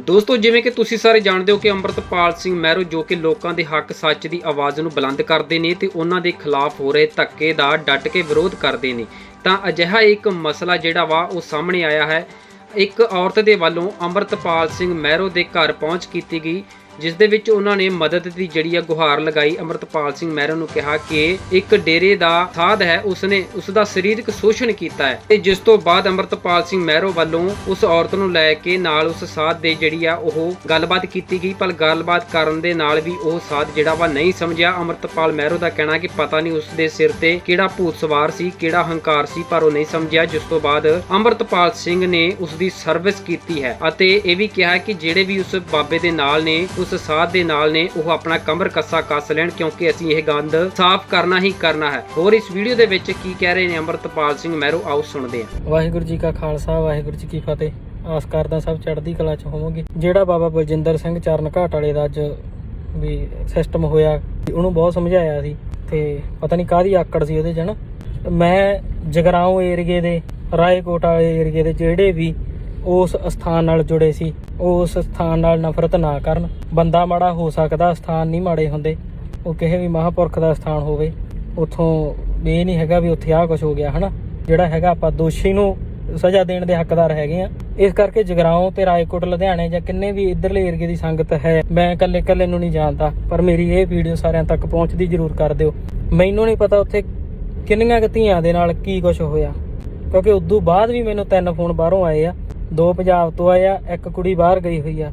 ਦੋਸਤੋ, ਜਿਵੇਂ ਕਿ ਤੁਸੀਂ ਸਾਰੇ ਜਾਣਦੇ ਹੋ ਕਿ ਅੰਮ੍ਰਿਤਪਾਲ ਸਿੰਘ ਮਹਿਰੋ, ਜੋ ਕਿ ਲੋਕਾਂ ਦੇ ਹੱਕ ਸੱਚ ਦੀ ਆਵਾਜ਼ ਨੂੰ ਬੁਲੰਦ ਕਰਦੇ ਨੇ ਤੇ ਉਹਨਾਂ ਦੇ ਖਿਲਾਫ ਹੋ ਰਹੇ ਧੱਕੇ ਦਾ ਡਟ ਕੇ ਵਿਰੋਧ ਕਰਦੇ ਨੇ, ਤਾਂ ਅਜਿਹਾ ਇੱਕ ਮਸਲਾ ਜਿਹੜਾ ਵਾ, ਉਹ ਸਾਹਮਣੇ ਆਇਆ ਹੈ। ਇੱਕ ਔਰਤ ਦੇ ਵੱਲੋਂ ਅੰਮ੍ਰਿਤਪਾਲ ਸਿੰਘ ਮਹਿਰੋ ਦੇ ਘਰ ਪਹੁੰਚ ਕੀਤੀ ਗਈ। ਜਿਸ ਦੇ ਵਿੱਚ ਉਹਨਾਂ ਨੇ ਮਦਦ ਦੀ ਜਿਹੜੀ ਆ ਗੁਹਾਰ ਲਗਾਈ। ਅੰਮ੍ਰਿਤਪਾਲ ਸਿੰਘ ਮਹਿਰੋ ਨੂੰ ਕਿਹਾ ਕਿ ਇੱਕ ਡੇਰੇ ਦਾ ਸਾਧ ਹੈ, ਉਸਨੇ ਉਸ ਦਾ ਸਰੀਰਕ ਸ਼ੋਸ਼ਣ ਕੀਤਾ ਹੈ। ਤੇ ਜਿਸ ਤੋਂ ਬਾਅਦ ਅੰਮ੍ਰਿਤਪਾਲ ਸਿੰਘ ਮਹਿਰੋ ਵੱਲੋਂ ਉਸ ਔਰਤ ਨੂੰ ਲੈ ਕੇ ਨਾਲ ਉਸ ਸਾਧ ਦੇ ਜਿਹੜੀ ਆ ਉਹ ਗੱਲਬਾਤ ਕੀਤੀ ਗਈ, ਪਰ ਗੱਲਬਾਤ ਕਰਨ ਦੇ ਨਾਲ ਵੀ ਉਹ ਸਾਧ ਜਿਹੜਾ ਵਾ ਨਹੀਂ ਸਮਝਿਆ। ਅੰਮ੍ਰਿਤਪਾਲ ਮਹਿਰੋ ਦਾ ਕਹਿਣਾ ਕਿ ਪਤਾ ਨਹੀਂ ਉਸ ਦੇ ਸਿਰ ਤੇ ਕਿਹੜਾ ਭੂਤ ਸਵਾਰ ਸੀ, ਕਿਹੜਾ ਹੰਕਾਰ ਸੀ, ਪਰ ਉਹ ਨਹੀਂ ਸਮਝਿਆ, ਜਿਸ ਤੋਂ ਬਾਅਦ ਅੰਮ੍ਰਿਤਪਾਲ ਸਿੰਘ ਨੇ ਉਸ ਦੀ ਸਰਵਿਸ ਕੀਤੀ ਹੈ। ਅਤੇ ਇਹ ਵੀ ਕਿਹਾ ਕਿ ਜਿਹੜੇ ਵੀ ਉਸ ਬਾਬੇ ਦੇ ਨਾਲ ਨੇ ਉਸ ਸਾਧ ਦੇ ਨਾਲ ਨੇ, ਉਹ ਆਪਣਾ ਕਮਰ ਕੱਸਾ ਕੱਸ ਲੈਣ ਕਿਉਂਕਿ ਅਸੀਂ ਇਹ ਗੰਦ ਸਾਫ਼ ਕਰਨਾ ਹੀ ਕਰਨਾ ਹੈ। ਹੋਰ ਇਸ ਵੀਡੀਓ ਦੇ ਵਿੱਚ ਕੀ ਕਹਿ ਰਹੇ ਨੇ ਅੰਮ੍ਰਿਤਪਾਲ ਸਿੰਘ ਮਹਿਰੋ ਆਓ ਸੁਣਦੇ ਹਾਂ। ਵਾਹਿਗੁਰੂ ਜੀ ਕਾ ਖਾਲਸਾ, ਵਾਹਿਗੁਰੂ ਜੀ ਕੀ ਫਤਿਹ। ਆਸ ਕਰਦਾ ਸਭ ਚੜ੍ਹਦੀ ਕਲਾ ਚ ਹੋਵੋਗੇ। ਜਿਹੜਾ ਬਾਬਾ ਬਲਜਿੰਦਰ ਸਿੰਘ ਚਰਨ ਘਾਟ ਵਾਲੇ ਦਾ ਅੱਜ ਵੀ ਸਿਸਟਮ ਹੋਇਆ, ਉਹਨੂੰ ਬਹੁਤ ਸਮਝਾਇਆ ਸੀ ਤੇ ਪਤਾ ਨਹੀਂ ਕਾਹਦੀ ਆਕੜ ਸੀ ਉਹਦੇ ਚ ਹਨਾ ਮੈਂ ਜਗਰਾਉਂ ਏਰੀਏ ਦੇ, ਰਾਏਕੋਟ ਵਾਲੇ ਏਰੀਏ ਦੇ ਜਿਹੜੇ ਵੀ ਉਸ ਸਥਾਨ ਨਾਲ ਜੁੜੇ ਸੀ। ਉਸ ਸਥਾਨ ਨਾਲ ਨਫ਼ਰਤ ਨਾ ਕਰਨ, ਬੰਦਾ ਮਾੜਾ ਹੋ ਸਕਦਾ, ਸਥਾਨ ਨਹੀਂ ਮਾੜੇ ਹੁੰਦੇ। ਉਹ ਕਿਸੇ ਵੀ ਮਹਾਪੁਰਖ ਦਾ ਸਥਾਨ ਹੋਵੇ, ਉਥੋਂ ਇਹ ਨਹੀਂ ਹੈਗਾ ਵੀ ਉੱਥੇ ਆਹ ਕੁਝ ਹੋ ਗਿਆ, ਹਨਾ? ਜਿਹੜਾ ਹੈਗਾ ਆਪਾਂ ਦੋਸ਼ੀ ਨੂੰ ਸਜ਼ਾ ਦੇਣ ਦੇ ਹੱਕਦਾਰ ਹੈਗੇ ਆ। ਇਸ ਕਰਕੇ ਜਗਰਾਉਂ ਤੇ ਰਾਏਕੋਟ, ਲੁਧਿਆਣੇ ਜਾਂ ਕਿੰਨੇ ਵੀ ਇਧਰਲੇ ਏਰੀਏ ਦੀ ਸੰਗਤ ਹੈ, ਮੈਂ ਇਕੱਲੇ ਇਕੱਲੇ ਨੂੰ ਨਹੀਂ ਜਾਣਦਾ, ਪਰ ਮੇਰੀ ਇਹ ਵੀਡੀਓ ਸਾਰਿਆਂ ਤੱਕ ਪਹੁੰਚਦੀ ਜ਼ਰੂਰ ਕਰ ਦਿਓ। ਮੈਨੂੰ ਨਹੀਂ ਪਤਾ ਉੱਥੇ ਕਿੰਨੀਆਂ ਕੁ ਧੀਆਂ ਦੇ ਨਾਲ ਕੀ ਕੁਝ ਹੋਇਆ, ਕਿਉਂਕਿ ਉਦੋਂ ਬਾਅਦ ਵੀ ਮੈਨੂੰ ਤਿੰਨ ਫੋਨ ਬਾਹਰੋਂ ਆਏ ਆ। ਦੋ ਪੰਜਾਬ ਤੋਂ ਆਏ ਆ ਇੱਕ ਕੁੜੀ ਬਾਹਰ ਗਈ ਹੋਈ ਆ।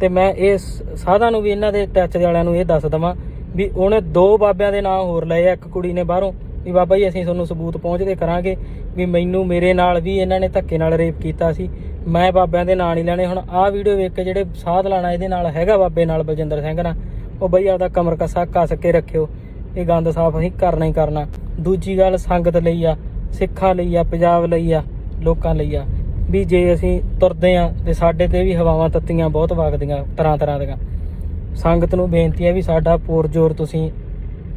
ਤੇ ਮੈਂ ਇਹ ਸਾਧਾਂ ਨੂੰ ਵੀ ਇਹਨਾਂ ਦੇ ਟੱਚ ਵਾਲਿਆਂ ਨੂੰ ਇਹ ਦੱਸ ਦਵਾਂ ਵੀ ਉਹਨੇ ਦੋ ਬਾਬਿਆਂ ਦੇ ਨਾਂ ਹੋਰ ਲਏ ਆ, ਇੱਕ ਕੁੜੀ ਨੇ ਬਾਹਰੋਂ, ਵੀ ਬਾਬਾ ਜੀ ਅਸੀਂ ਤੁਹਾਨੂੰ ਸਬੂਤ ਪਹੁੰਚਦੇ ਕਰਾਂਗੇ ਵੀ ਮੈਨੂੰ ਮੇਰੇ ਨਾਲ ਵੀ ਇਹਨਾਂ ਨੇ ਧੱਕੇ ਨਾਲ ਰੇਪ ਕੀਤਾ ਸੀ। ਮੈਂ ਬਾਬਿਆਂ ਦੇ ਨਾਂ ਨਹੀਂ ਲੈਣੇ। ਹੁਣ ਆਹ ਵੀਡੀਓ ਵੇਖ ਕੇ ਜਿਹੜੇ ਸਾਧ ਲਾਣਾ ਇਹਦੇ ਨਾਲ ਹੈਗਾ ਬਾਬੇ ਨਾਲ ਬਲਜਿੰਦਰ ਸਿੰਘ ਨਾਲ, ਉਹ ਬਈ ਆਪਦਾ ਕਮਰ ਕੱਸਾ ਕੱਸ ਕੇ ਰੱਖਿਓ। ਇਹ ਗੰਦ ਸਾਫ਼ ਅਸੀਂ ਕਰਨਾ ਹੀ ਕਰਨਾ। ਦੂਜੀ ਗੱਲ ਸੰਗਤ ਲਈ ਆ, ਸਿੱਖਾਂ ਲਈ ਆ, ਪੰਜਾਬ ਲਈ ਆ, ਲੋਕਾਂ ਲਈ ਆ। ਵੀ ਜੇ ਅਸੀਂ ਤੁਰਦੇ ਆ ਤੇ ਸਾਡੇ ਤੇ ਵੀ ਹਵਾਵਾਂ ਤੱਤੀਆਂ ਬਹੁਤ ਵਗਦੀਆਂ ਤਰ੍ਹਾਂ ਤਰ੍ਹਾਂ ਦੀਆਂ। ਸੰਗਤ ਨੂੰ ਬੇਨਤੀ ਹੈ ਵੀ ਸਾਡਾ ਪੂਰ ਜ਼ੋਰ ਤੁਸੀਂ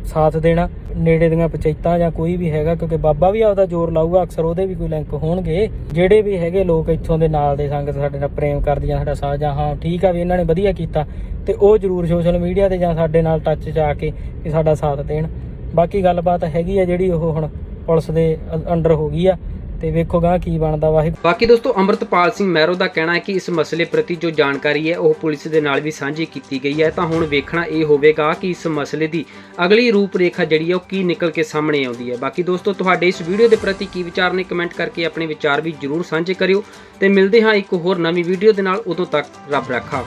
ਸਾਥ ਦੇਣਾ। ਨੇੜੇ ਦੀਆਂ ਪੰਚਾਇਤਾਂ ਜਾਂ ਕੋਈ ਵੀ ਹੈਗਾ, ਕਿਉਂਕਿ ਬਾਬਾ ਵੀ ਆਪਦਾ ਜ਼ੋਰ ਲਾਊਗਾ, ਅਕਸਰ ਉਹਦੇ ਵੀ ਕੋਈ ਲਿੰਕ ਹੋਣਗੇ। ਜਿਹੜੇ ਵੀ ਹੈਗੇ ਲੋਕ ਇੱਥੋਂ ਦੇ ਨਾਲ ਦੇ ਸੰਗਤ ਸਾਡੇ ਨਾਲ ਪ੍ਰੇਮ ਕਰਦੀਆਂ, ਸਾਡਾ ਸਾਥ ਜਾਂ ਹਾਂ, ਠੀਕ ਆ ਵੀ ਇਹਨਾਂ ਨੇ ਵਧੀਆ ਕੀਤਾ ਤੇ ਉਹ ਜ਼ਰੂਰ ਸੋਸ਼ਲ ਮੀਡੀਆ ਤੇ ਜਾਂ ਸਾਡੇ ਨਾਲ ਟੱਚ 'ਚ ਆ ਕੇ ਵੀ ਸਾਡਾ ਸਾਥ ਦੇਣ। ਬਾਕੀ ਗੱਲਬਾਤ ਹੈਗੀ ਆ ਜਿਹੜੀ ਉਹ ਹੁਣ ਪੁਲਿਸ ਦੇ ਅੰਡਰ ਹੋ ਗਈ ਆ। ਤੇ ਵੇਖੋ ਗਾਂ ਕੀ ਬਣਦਾ ਵਾਹਿਗੁਰੂ। ਬਾਕੀ ਦੋਸਤੋ, ਅੰਮ੍ਰਿਤਪਾਲ ਸਿੰਘ ਮਹਿਰੋ ਦਾ ਕਹਿਣਾ ਹੈ ਕਿ ਇਸ ਮਸਲੇ ਪ੍ਰਤੀ ਜੋ ਜਾਣਕਾਰੀ ਹੈ, ਉਹ ਪੁਲਿਸ ਦੇ ਨਾਲ ਵੀ ਸਾਂਝੀ ਕੀਤੀ ਗਈ ਹੈ। ਤਾਂ ਹੁਣ ਵੇਖਣਾ ਇਹ ਹੋਵੇਗਾ ਕਿ ਇਸ ਮਸਲੇ ਦੀ ਅਗਲੀ ਰੂਪਰੇਖਾ ਜਿਹੜੀ ਹੈ, ਉਹ ਕੀ ਨਿਕਲ ਕੇ ਸਾਹਮਣੇ ਆਉਂਦੀ ਹੈ। ਬਾਕੀ ਦੋਸਤੋ, ਤੁਹਾਡੇ ਇਸ ਵੀਡੀਓ ਦੇ ਪ੍ਰਤੀ ਕੀ ਵਿਚਾਰ ਨੇ, ਕਮੈਂਟ ਕਰਕੇ ਆਪਣੇ ਵਿਚਾਰ ਵੀ ਜਰੂਰ ਸਾਂਝੇ ਕਰਿਓ। ਤੇ ਮਿਲਦੇ ਹਾਂ ਇੱਕ ਹੋਰ ਨਵੀਂ ਵੀਡੀਓ ਦੇ ਨਾਲ। ਉਦੋਂ ਤੱਕ ਰੱਬ ਰੱਖਾ।